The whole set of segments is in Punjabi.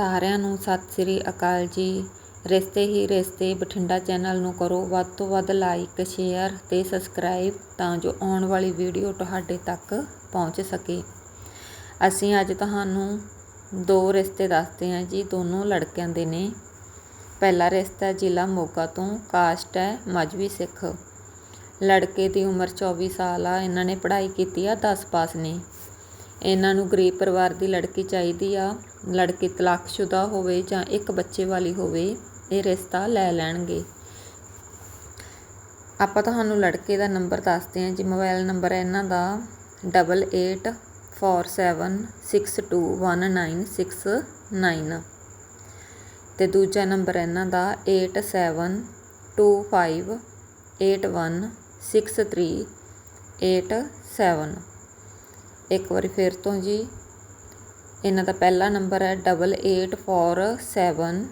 ਸਾਰਿਆਂ ਨੂੰ ਸਤਿ ਸ੍ਰੀ ਅਕਾਲ ਜੀ। ਰਿਸ਼ਤੇ ਹੀ ਰਿਸ਼ਤੇ, ਬਠਿੰਡਾ ਚੈਨਲ ਨੂੰ ਕਰੋ ਵੱਧ ਤੋਂ ਵੱਧ ਲਾਈਕ, ਸ਼ੇਅਰ ਤੇ ਸਬਸਕ੍ਰਾਈਬ ਤਾਂ ਜੋ ਆਉਣ ਵਾਲੀ ਵੀਡੀਓ ਤੁਹਾਡੇ ਤੱਕ ਪਹੁੰਚ ਸਕੇ। ਅਸੀਂ ਅੱਜ ਤੁਹਾਨੂੰ ਦੋ ਰਿਸ਼ਤੇ ਦੱਸਦੇ ਹਾਂ ਜੀ, ਦੋਨੋਂ ਲੜਕਿਆਂ ਦੇ ਨੇ। ਪਹਿਲਾ ਰਿਸ਼ਤਾ ਜ਼ਿਲ੍ਹਾ ਮੋਗਾ ਤੋਂ ਕਾਸਟ ਹੈ ਮਜਵੀ ਸਿੱਖ। ਲੜਕੇ ਦੀ ਉਮਰ 24 ਸਾਲ ਆ, ਇਹਨਾਂ ਨੇ ਪੜ੍ਹਾਈ ਕੀਤੀ ਆ 10 ਪਾਸ ਨੇ। ਇਹਨਾਂ ਨੂੰ ਗਰੀਬ ਪਰਿਵਾਰ ਦੀ ਲੜਕੀ ਚਾਹੀਦੀ ਆ, ਲੜਕੀ ਤਲਾਕਸ਼ੁਦਾ ਹੋਵੇ ਜਾਂ ਇੱਕ ਬੱਚੇ ਵਾਲੀ ਹੋਵੇ, ਇਹ ਰਿਸ਼ਤਾ ਲੈ ਲੈਣਗੇ। ਆਪਾਂ ਤੁਹਾਨੂੰ ਲੜਕੇ ਦਾ ਨੰਬਰ ਦੱਸਦੇ ਹਾਂ ਜੀ, ਮੋਬਾਈਲ ਨੰਬਰ ਹੈ ਇਹਨਾਂ ਦਾ 8847621969 ਤੇ ਦੂਜਾ ਨੰਬਰ ਇਹਨਾਂ ਦਾ 8725816387 ਇੱਕ ਵਾਰੀ ਫਿਰ ਤੋਂ ਜੀ। ਇਹਨਾਂ ਦਾ ਪਹਿਲਾ ਨੰਬਰ ਹੈ double eight four seven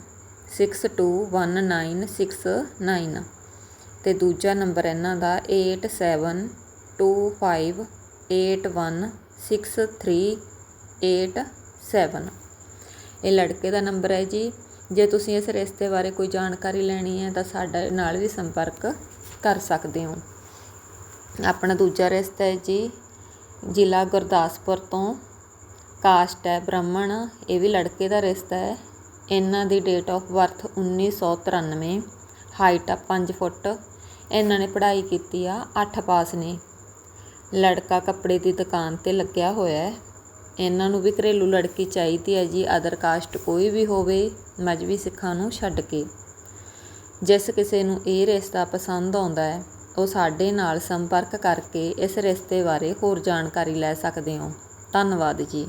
six two one nine six nine. ਅਤੇ ਦੂਜਾ ਨੰਬਰ ਇਹਨਾਂ ਦਾ eight seven two five eight one six three eight seven. ਇਹ ਲੜਕੇ ਦਾ ਨੰਬਰ ਹੈ ਜੀ। ਜੇ ਤੁਸੀਂ ਇਸ ਰਿਸ਼ਤੇ ਬਾਰੇ ਕੋਈ ਜਾਣਕਾਰੀ ਲੈਣੀ ਹੈ ਤਾਂ ਸਾਡੇ ਨਾਲ ਵੀ ਸੰਪਰਕ ਕਰ ਸਕਦੇ ਹੋ। ਆਪਣਾ ਦੂਜਾ ਰਿਸ਼ਤਾ ਹੈ ਜੀ। ਜ਼ਿਲ੍ਹਾ ਗੁਰਦਾਸਪੁਰ ਤੋਂ ਕਾਸਟ ਹੈ ਬ੍ਰਾਹਮਣ। ਇਹ ਵੀ ਲੜਕੇ ਦਾ ਰਿਸ਼ਤਾ ਹੈ। ਇਹਨਾਂ ਦੀ ਡੇਟ ਆਫ ਬਰਥ 1993 ਹਾਈਟ ਆ ਪੰਜ ਫੁੱਟ। ਇਹਨਾਂ ਨੇ ਪੜ੍ਹਾਈ ਕੀਤੀ ਆ, ਅੱਠ ਪਾਸ ਨੇ। ਲੜਕਾ ਕੱਪੜੇ ਦੀ ਦੁਕਾਨ ਤੇ ਲੱਗਿਆ ਹੋਇਆ ਹੈ। ਇਹਨਾਂ ਨੂੰ ਵੀ ਘਰੇਲੂ ਲੜਕੀ ਚਾਹੀਦੀ ਹੈ ਜੀ ਅਦਰ ਕਾਸਟ ਕੋਈ ਵੀ ਹੋਵੇ, ਮਜ਼ਬੀ ਸਿੱਖਾਂ ਨੂੰ ਛੱਡ ਕੇ। ਜਿਸ ਕਿਸੇ ਨੂੰ ਇਹ ਰਿਸ਼ਤਾ ਪਸੰਦ ਆਉਂਦਾ ਹੈ ਉਹ ਸਾਡੇ ਨਾਲ ਸੰਪਰਕ ਕਰਕੇ ਇਸ ਰਿਸ਼ਤੇ ਬਾਰੇ ਹੋਰ ਜਾਣਕਾਰੀ ਲੈ ਸਕਦੇ ਹੋ। ਧੰਨਵਾਦ ਜੀ।